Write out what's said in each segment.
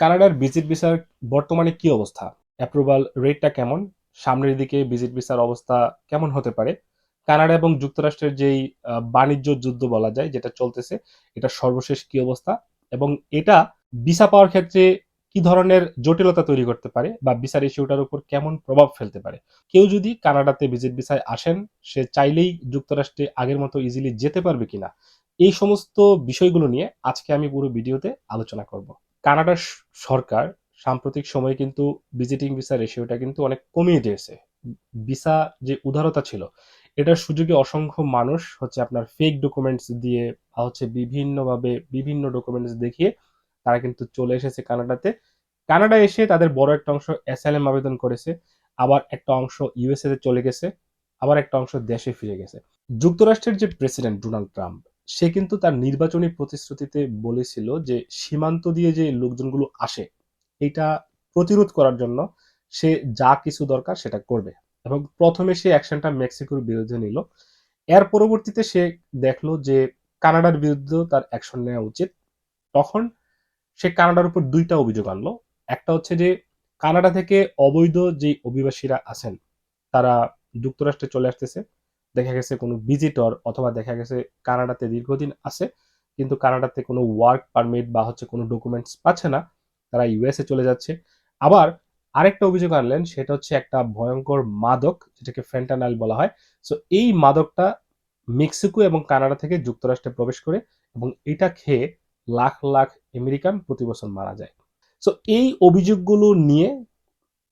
কানাডার ভিজিট ভিসার বর্তমানে কি অবস্থা? অ্যাপ্রুভাল রেটটা কেমন? সামনের দিকে ভিজিট ভিসার অবস্থা কেমন হতে পারে? কানাডা এবং যুক্তরাষ্ট্রের যেই বাণিজ্য যুদ্ধ বলা যায়, যেটা চলতেছে, এটা সর্বশেষ কি অবস্থা? এবং এটা ভিসা পাওয়ার ক্ষেত্রে কি ধরনের জটিলতা তৈরি করতে পারে? বা ভিসার ইস্যুটার উপর কেমন প্রভাব ফেলতে পারে? কেউ যদি কানাডাতে ভিজিট ভিসায় আসেন, সে চাইলেই যুক্তরাষ্ট্রে আগের মতো ইজিলি যেতে পারবে কিনা? এই সমস্ত বিষয়গুলো নিয়ে আজকে আমি পুরো ভিডিওতে আলোচনা করব। কানাডার সরকার সাম্প্রতিক সময়ে কিন্তু ভিজিটিং ভিসা রেশিওটা কিন্তু অনেক কমিয়ে দিয়েছে। ভিসা যে উদারতা ছিল, এটার সুযোগে অসংখ্য মানুষ হচ্ছে আপনার ফেক ডকুমেন্টস দিয়ে হচ্ছে বিভিন্নভাবে বিভিন্ন ডকুমেন্টস দেখিয়ে তারা কিন্তু চলে এসেছে কানাডাতে। কানাডা এসে তাদের বড় একটা অংশ অ্যাসাইলাম আবেদন করেছে, আবার একটা অংশ ইউএসএ চলে গেছে, আবার একটা অংশ দেশে ফিরে গেছে। যুক্তরাষ্ট্রের যে প্রেসিডেন্ট ডোনাল্ড ট্রাম্প সে কিন্তু তার নির্বাচনী প্রতিশ্রুতিতে বলেছিল যে সীমান্ত দিয়ে যে লোকজনগুলো আসে, এটা প্রতিরোধ করার জন্য সে যা কিছু দরকার সেটা করবে। এবং প্রথমে সে অ্যাকশনটা মেক্সিকোর বিরুদ্ধে নিল। এর পরবর্তীতে সে দেখল যে কানাডার বিরুদ্ধেও তার অ্যাকশন নেওয়া উচিত। তখন সে কানাডার উপর দুইটা অভিযোগ আনলো। একটা হচ্ছে যে কানাডা থেকে অবৈধ যে অভিবাসীরা আছেন, তারা যুক্তরাষ্ট্রে চলে আসতেছে। দেখা গেছে কোনো ভিজিটর অথবা দেখা গেছে কানাডাতে দীর্ঘদিন আছে, কিন্তু কানাডাতে কোনো ওয়ার্ক পারমিট বা হচ্ছে কোনো ডকুমেন্টস পাচ্ছে না, তারা ইউএসএ চলে যাচ্ছে। আবার আরেকটা অভিযোগ আনলেন, সেটা হচ্ছে একটা ভয়ঙ্কর মাদক, যেটাকে ফেন্টানাইল বলা হয়। সো এই মাদকটা মেক্সিকো এবং কানাডা থেকে যুক্তরাষ্ট্রে প্রবেশ করে এবং এটা খেয়ে লাখ লাখ আমেরিকান প্রতি বছর মারা যায়। সো এই অভিযোগগুলো নিয়ে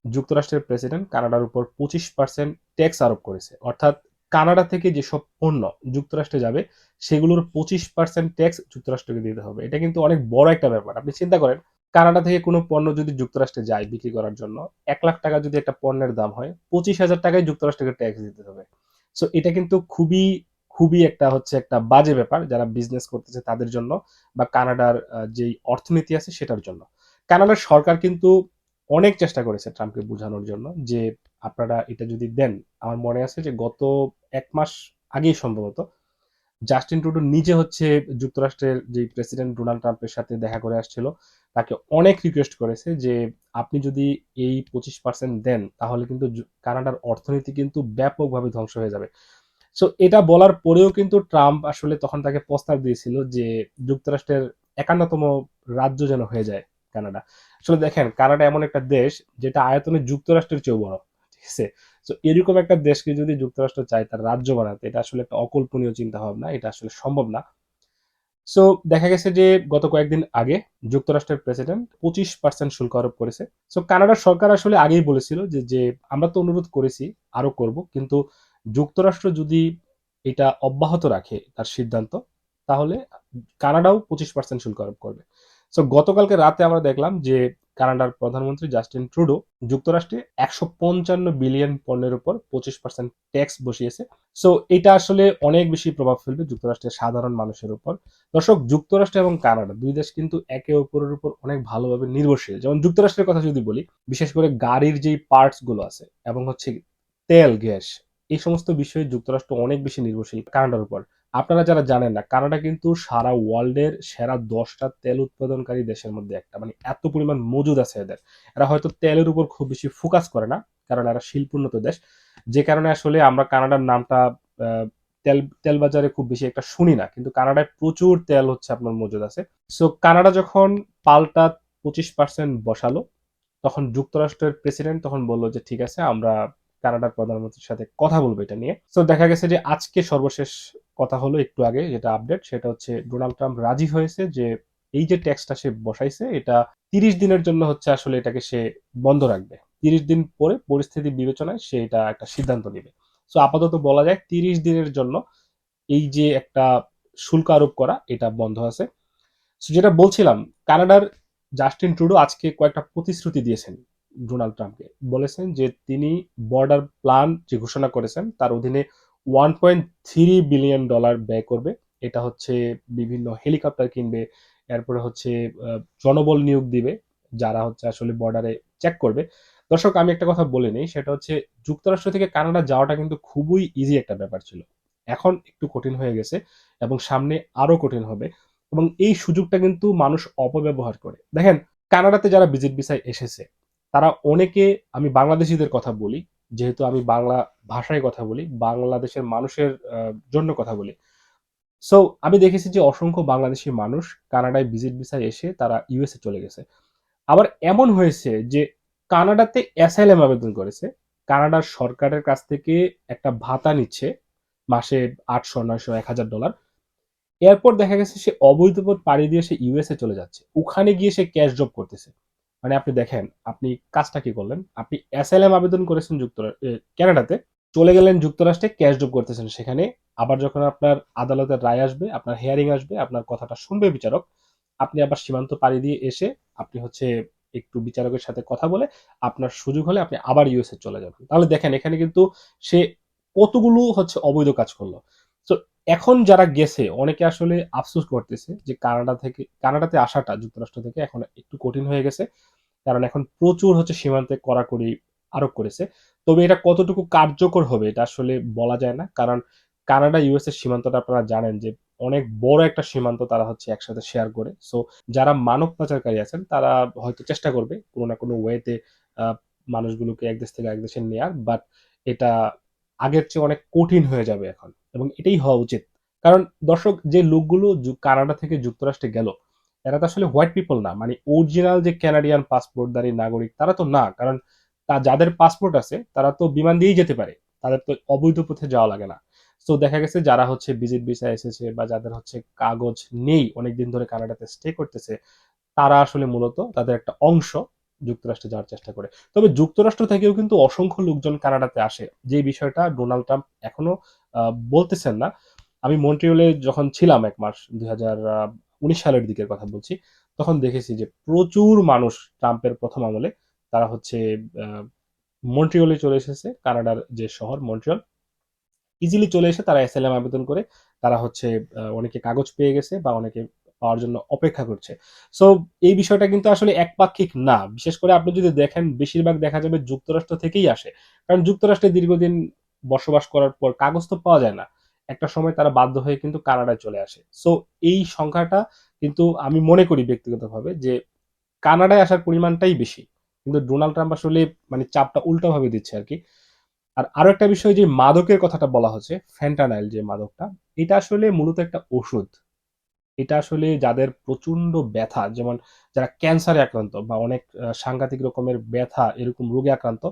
যুক্তরাষ্ট্রের প্রেসিডেন্ট কানাডার উপর পঁচিশ পার্সেন্ট ট্যাক্স আরোপ করেছে। অর্থাৎ কানাডা থেকে যেসব পণ্য যুক্তরাষ্ট্রে যাবে, সেগুলোর পঁচিশ পার্সেন্ট ট্যাক্স যুক্তরাষ্ট্রকে দিতে হবে। এটা কিন্তু অনেক বড় একটা ব্যাপার। আপনি চিন্তা করেন, কানাডা থেকে কোনো পণ্য যদি যুক্তরাষ্ট্রে যায় বিক্রি করার জন্য, এক লাখ টাকা যদি একটা পণ্যের দাম হয়, পঁচিশ হাজার টাকায় যুক্তরাষ্ট্রকে ট্যাক্স দিতে হবে। সো এটা কিন্তু খুবই খুবই একটা হচ্ছে একটা বাজে ব্যাপার যারা বিজনেস করতেছে তাদের জন্য বা কানাডার যেই অর্থনীতি আছে সেটার জন্য। কানাডার সরকার কিন্তু অনেক চেষ্টা করেছে ট্রাম্পকে বোঝানোর জন্য যে, আপনারা এটা যদি দেন, আমার মনে আছে যে গত এক মাস আগেই সম্ভবত। জাস্টিন টুডু নিজে হচ্ছে যুক্তরাষ্ট্রের যে প্রেসিডেন্ট ডোনাল্ড ট্রাম্পের সাথে দেখা করে আসছিল, তাকে অনেক রিকোয়েস্ট করেছে যে আপনি যদি এই পঁচিশ পার্সেন্ট দেন, তাহলে কিন্তু কানাডার অর্থনীতি কিন্তু ব্যাপকভাবে ধ্বংস হয়ে যাবে। সো এটা বলার পরেও কিন্তু ট্রাম্প আসলে তখন তাকে প্রস্তাব দিয়েছিল যে যুক্তরাষ্ট্রের একান্নতম রাজ্য যেন হয়ে যায় কানাডা। আসলে দেখেন, কানাডা এমন একটা দেশ যেটা আয়তনে যুক্তরাষ্ট্রের চেয়েও বড়, ঠিক আছে? তো এরকম একটা দেশকে যদি যুক্তরাষ্ট্র চায় তার রাজ্য বানাতে, এটা আসলে একটা অকল্পনীয় চিন্তা ভাবনা এটা আসলে সম্ভব না। সো দেখা গেছে যে গত কয়েকদিন আগে যুক্তরাষ্ট্রের প্রেসিডেন্ট পঁচিশ পার্সেন্ট শুল্ক আরোপ করেছে। সো কানাডার সরকার আসলে আগেই বলেছিল যে যে আমরা তো অনুরোধ করেছি, আরও করব, কিন্তু যুক্তরাষ্ট্র যদি এটা অব্যাহত রাখে তার সিদ্ধান্ত, তাহলে কানাডাও পঁচিশ পার্সেন্ট শুল্ক আরোপ করবে। সো গতকালকে রাতে আমরা দেখলাম যে কানাডার প্রধানমন্ত্রী জাস্টিন ট্রুডো যুক্তরাষ্ট্রে একশো পঞ্চান্ন বিলিয়ন পণ্যের উপর পঁচিশ পার্সেন্ট ট্যাক্স বসিয়েছে। সো এটা আসলে অনেক বেশি প্রভাব ফেলবে যুক্তরাষ্ট্রের সাধারণ মানুষের উপর। দর্শক, যুক্তরাষ্ট্র এবং কানাডা দুই দেশ কিন্তু একে অপরের উপর অনেক ভালোভাবে নির্ভরশীল। যেমন যুক্তরাষ্ট্রের কথা যদি বলি, বিশেষ করে গাড়ির যেই পার্টসগুলো আছে এবং হচ্ছে তেল, গ্যাস, এই সমস্ত বিষয়ে যুক্তরাষ্ট্র অনেক বেশি নির্ভরশীল কানাডার উপর। আপনারা যারা জানেন না, কানাডা কিন্তু সারা ওয়ার্ল্ডের সেরা দশটা তেল উৎপাদনকারী দেশের মধ্যে একটা। মানে এত পরিমাণ মজুদ আছে এদের। এরা হয়তো তেলের উপর খুব বেশি ফোকাস করে না, কারণ এরা শিল্পোন্নত দেশ। যে কারণে আসলে আমরা কানাডার নামটা তেল তেল বাজারে খুব বেশি একটা শুনি না, কিন্তু কানাডায় প্রচুর তেল হচ্ছে আপনার মজুদ আছে। সো কানাডা যখন পাল্টা পঁচিশ পার্সেন্ট বসালো, তখন যুক্তরাষ্ট্রের প্রেসিডেন্ট তখন বলল যে, ঠিক আছে, আমরা কানাডার প্রধানমন্ত্রীর সাথে কথা বলব এটা নিয়ে। তো দেখা গেছে যে আজকে সর্বশেষ কথা হলো একটু আগে যেটা আপডেট সেটা হচ্ছে ডোনাল্ড ট্রাম্প রাজি হয়েছে যে এই যে ট্যাক্সটা সে বসাইছে, এটা তিরিশ দিনের জন্য হচ্ছে আসলে এটাকে সে বন্ধ রাখবে। তিরিশ দিন পরে পরিস্থিতি বিবেচনায় সে এটা একটা সিদ্ধান্ত নেবে। সো আপাতত বলা যায় তিরিশ দিনের জন্য এই যে একটা শুল্ক আরোপ করা, এটা বন্ধ আছে। যেটা বলছিলাম, কানাডার জাস্টিন ট্রুডো আজকে কয়েকটা প্রতিশ্রুতি দিয়েছেন। ডোনাল্ড ট্রাম্পকে। বলেছেন যে তিনি বর্ডার প্ল্যান যে ঘোষণা করেছেন, তার অধীনে one point three billion dollar ব্যয় করবে। এটা হচ্ছে বিভিন্ন হেলিকপ্টার কিনবে, এরপরে হচ্ছে জনবল নিয়োগ দিবে, যারা হচ্ছে আসলে বর্ডারে চেক করবে। দর্শক, আমি একটা কথা বলে নিই, সেটা হচ্ছে যুক্তরাষ্ট্র থেকে কানাডা যাওয়াটা কিন্তু খুবই ইজি একটা ব্যাপার ছিল। এখন একটু কঠিন হয়ে গেছে এবং সামনে আরও কঠিন হবে এবং এই সুযোগটা কিন্তু মানুষ অপব্যবহার করে। দেখেন, কানাডাতে যারা ভিজিট ভিসায় এসেছে তারা অনেকে, আমি বাংলাদেশিদের কথা বলি, যেহেতু আমি বাংলা ভাষায় কথা বলি, বাংলাদেশের মানুষের জন্য কথা বলি। সো আমি দেখেছি যে অসংখ্য বাংলাদেশি মানুষ কানাডায় ভিজিট ভিসায় এসে তারা ইউএসএ চলে গেছে। আবার এমন হয়েছে যে কানাডাতে অ্যাসাইলাম আবেদন করেছে। কানাডার সরকারের কাছ থেকে একটা ভাতা নিচ্ছে, মাসে আটশো, নয়শো, এক হাজার ডলার। এরপর দেখা গেছে সে অবৈধ পথ পাড়ি দিয়ে সে ইউএসএ চলে যাচ্ছে। ওখানে গিয়ে সে ক্যাশ জব করতেছে। মানে আপনি দেখেন, আপনি কাজটা কি করলেন? আপনি অ্যাসাইলাম আবেদন করেছেন যুক্তরাষ্ট্র কানাডাতে চলে গেলেন যুক্তরাষ্ট্রে, ক্যাশ জব করতেছেন সেখানে। আবার যখন আপনার আদালতের রায় আসবে, আপনার হেয়ারিং আসবে, আপনার কথাটা শুনবে বিচারক, আপনি আবার সীমান্ত পাড়ি দিয়ে এসে আপনি হচ্ছে একটু বিচারকের সাথে কথা বলে আপনার সুযোগ হলে আপনি আবার ইউএসএ চলে যাবেন। তাহলে দেখেন, এখানে কিন্তু সে কতগুলো হচ্ছে অবৈধ কাজ করল। তো এখন যারা গেছে, অনেকে আসলে আফসোস করতেছে যে কানাডা থেকে, কানাডাতে আসাটা, যুক্তরাষ্ট্র থেকে এখন একটু কঠিন হয়ে গেছে। কারণ এখন প্রচুর হচ্ছে সীমান্তে কড়াকড়ি আরোপ করেছে। তবে এটা কতটুকু কার্যকর হবে, এটা আসলে বলা যায় না। কারণ কানাডা ইউএস এর সীমান্তটা আপনারা জানেন যে অনেক বড় একটা সীমান্ত তারা হচ্ছে একসাথে শেয়ার করে। সো যারা মানব পাচারকারী আছেন, তারা হয়তো চেষ্টা করবে কোনো না কোনো ওয়েতে মানুষগুলোকে এক দেশ থেকে এক দেশে নেয়ার। বাট এটা আগের চেয়ে অনেক কঠিন হয়ে যাবে এখন। এবং এটাই হওয়া উচিত। কারণ দর্শক, যে লোকগুলো কানাডা থেকে যুক্তরাষ্ট্রে গেল, এরা তো আসলে হোয়াইট পিপল না। মানে অরিজিনাল যে ক্যানাডিয়ান পাসপোর্টধারী নাগরিক, তারা তো না। কারণ তা যাদের পাসপোর্ট আছে, তারা তো বিমান দিয়েই যেতে পারে। তাদের তো অবৈধ পথে যাওয়া লাগে না। তো দেখা গেছে যারা হচ্ছে ভিজিট ভিসা এসেছে বা যাদের হচ্ছে কাগজ নেই, অনেকদিন ধরে কানাডাতে স্টে করতেছে, তারা আসলে মূলত তাদের একটা অংশ যুক্তরাষ্ট্রে যাওয়ার চেষ্টা করে। তবে যুক্তরাষ্ট্র থেকেও কিন্তু অসংখ্য লোকজন কানাডাতে আসে। যে বিষয়টা ডোনাল্ড ট্রাম্প এখনও বলতেছেন না। আমি মন্ট্রিওলে যখন ছিলাম এক মাস, দুই সালের দিকের কথা বলছি, তখন দেখেছি যে প্রচুর মানুষ ট্রাম্পের প্রথম আমলে তারা হচ্ছে মন্ট্রিওলে চলে এসেছে, কানাডার যে শহর মন্ট্রিয়ল। ইজিলি চলে এসে তারা এসএলএম আবেদন করে, তারা হচ্ছে অনেকে কাগজ পেয়ে গেছে বা অনেকে পাওয়ার জন্য অপেক্ষা করছে। সো এই বিষয়টা কিন্তু আসলে একপাক্ষিক না। বিশেষ করে আপনি যদি দেখেন, বেশিরভাগ দেখা যাবে যুক্তরাষ্ট্র থেকেই আসে। কারণ যুক্তরাষ্ট্রে দীর্ঘদিন বসবাস করার পর কাগজ তো পাওয়া যায় না। একটা সময় তারা বাধ্য হয়ে কিন্তু কানাডায় চলে আসে। সো এই সংখ্যাটা কিন্তু আমি মনে করি ব্যক্তিগতভাবে যে কানাডায় আসার পরিমাণটাই বেশি। কিন্তু ডোনাল্ড ট্রাম্প আসলে মানে চাপটা উল্টাভাবে দিচ্ছে আর কি। আর আরও একটা বিষয় যে মাদকের কথাটা বলা হচ্ছে, ফ্যান্টানাইল যে মাদকটা, এটা আসলে মূলত একটা ওষুধ। এটা আসলে যাদের প্রচণ্ড ব্যথা, যেমন যারা ক্যান্সারে আক্রান্ত বা অনেক সাংঘাতিক রকমের ব্যথা, এরকম রোগে আক্রান্ত,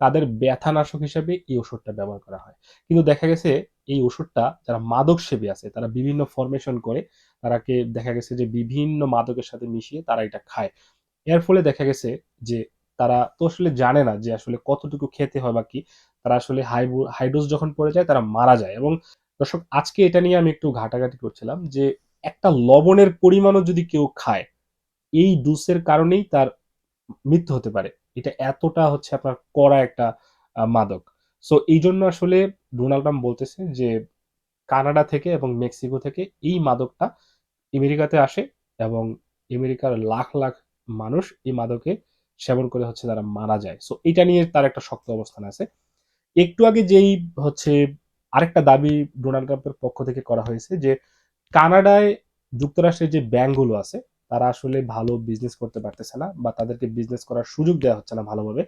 তাদের ব্যথা নাশক হিসেবে এই ওষুধটা ব্যবহার করা হয়। কিন্তু দেখা গেছে এই ওষুধটা যারা মাদক সেবী আছে, তারা বিভিন্ন ফরমেশন করে, তারাকে দেখা গেছে যে বিভিন্ন মাদকের সাথে মিশিয়ে তারা এটা খায়। এর ফলে দেখা গেছে যে তারা তো আসলে জানে না যে আসলে কতটুকু খেতে হয় বা কি, তারা আসলে হাই হাইডোজ যখন পড়ে যায় তারা মারা যায়। এবং দর্শক, আজকে এটা নিয়ে আমি একটু ঘাটাঘাটি করছিলাম যে একটা লবণের পরিমাণও যদি কেউ খায়, এই ডোজের কারণেই তার মৃত্যু হতে পারে। এটা এতটা হচ্ছে আপনার কড়া একটা মাদক। সো এই জন্য আসলে ডোনাল্ড ট্রাম্প বলতেছে যে, কানাডা থেকে এবং মেক্সিকো থেকে এই মাদকটা আমেরিকাতে আসে এবং আমেরিকার লাখ লাখ মানুষ এই মাদকে সেবন করে হচ্ছে তারা মারা যায়। সো এটা নিয়ে তার একটা শক্ত অবস্থান আছে। একটু আগে যেই হচ্ছে আরেকটা দাবি ডোনাল্ড ট্রাম্পের পক্ষ থেকে করা হয়েছে যে কানাডায় যুক্তরাষ্ট্রের যে ব্যাংকগুলো আছে, তারা আসলে ভালো বিজনেস করতে পারতেছে না বা তাদেরকে বিজনেস করার সুযোগ দেওয়া হচ্ছে না ভালোভাবে।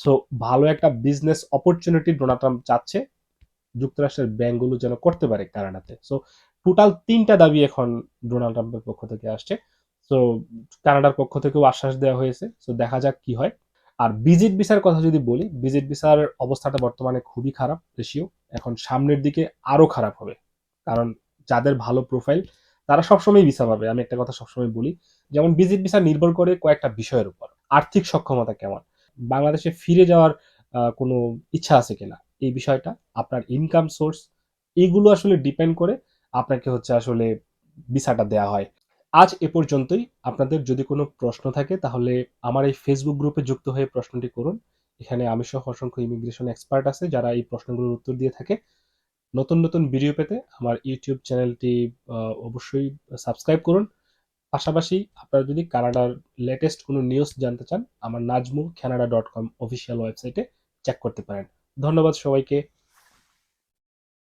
সো ভালো একটা বিজনেস অপরচুনিটি ডোনাল্ড ট্রাম্প চাচ্ছে যুক্তরাষ্ট্রের ব্যাংকগুলো যেন করতে পারে কানাডাতে। সো টোটাল তিনটা দাবি এখন ডোনাল্ড ট্রাম্পের পক্ষ থেকে আসছে। সো কানাডার পক্ষ থেকেও আশ্বাস দেওয়া হয়েছে। সো দেখা যাক কি হয়। আর ভিজিট ভিসার কথা যদি বলি, ভিজিট ভিসার অবস্থাটা বর্তমানে খুবই খারাপ রেশিও এখন সামনের দিকে আরও খারাপ হবে। কারণ যাদের ভালো প্রোফাইল তারা সবসময় ভিসা পাবে। আমি একটা কথা সবসময় বলি, যেমন ভিজিট ভিসা নির্ভর করে কয়েকটা বিষয়ের উপর। আর্থিক সক্ষমতা কেমন? বাংলাদেশে ফিরে যাওয়ার কোনো ইচ্ছা আছে কিনা? এই বিষয়টা, আপনার ইনকাম সোর্স এগুলো আসলে ডিপেন্ড করে আপনাকে হচ্ছে আসলে ভিসাটা দেওয়া হয়। আজ এ পর্যন্তই। আপনাদের যদি কোনো প্রশ্ন থাকে, তাহলে আমার এই ফেসবুক গ্রুপে যুক্ত হয়ে প্রশ্নটি করুন। এখানে আমি সহ অসংখ্য ইমিগ্রেশন এক্সপার্ট আছে, যারা এই প্রশ্নগুলোর উত্তর দিয়ে থাকে। নতুন নতুন ভিডিও পেতে আমার ইউটিউব চ্যানেলটি অবশ্যই সাবস্ক্রাইব করুন। পাশাপাশি আপনারা যদি কানাডার লেটেস্ট কোনো নিউজ জানতে চান, আমার Nazmul Canada dot com official website check করতে পারেন। ধন্যবাদ সবাইকে।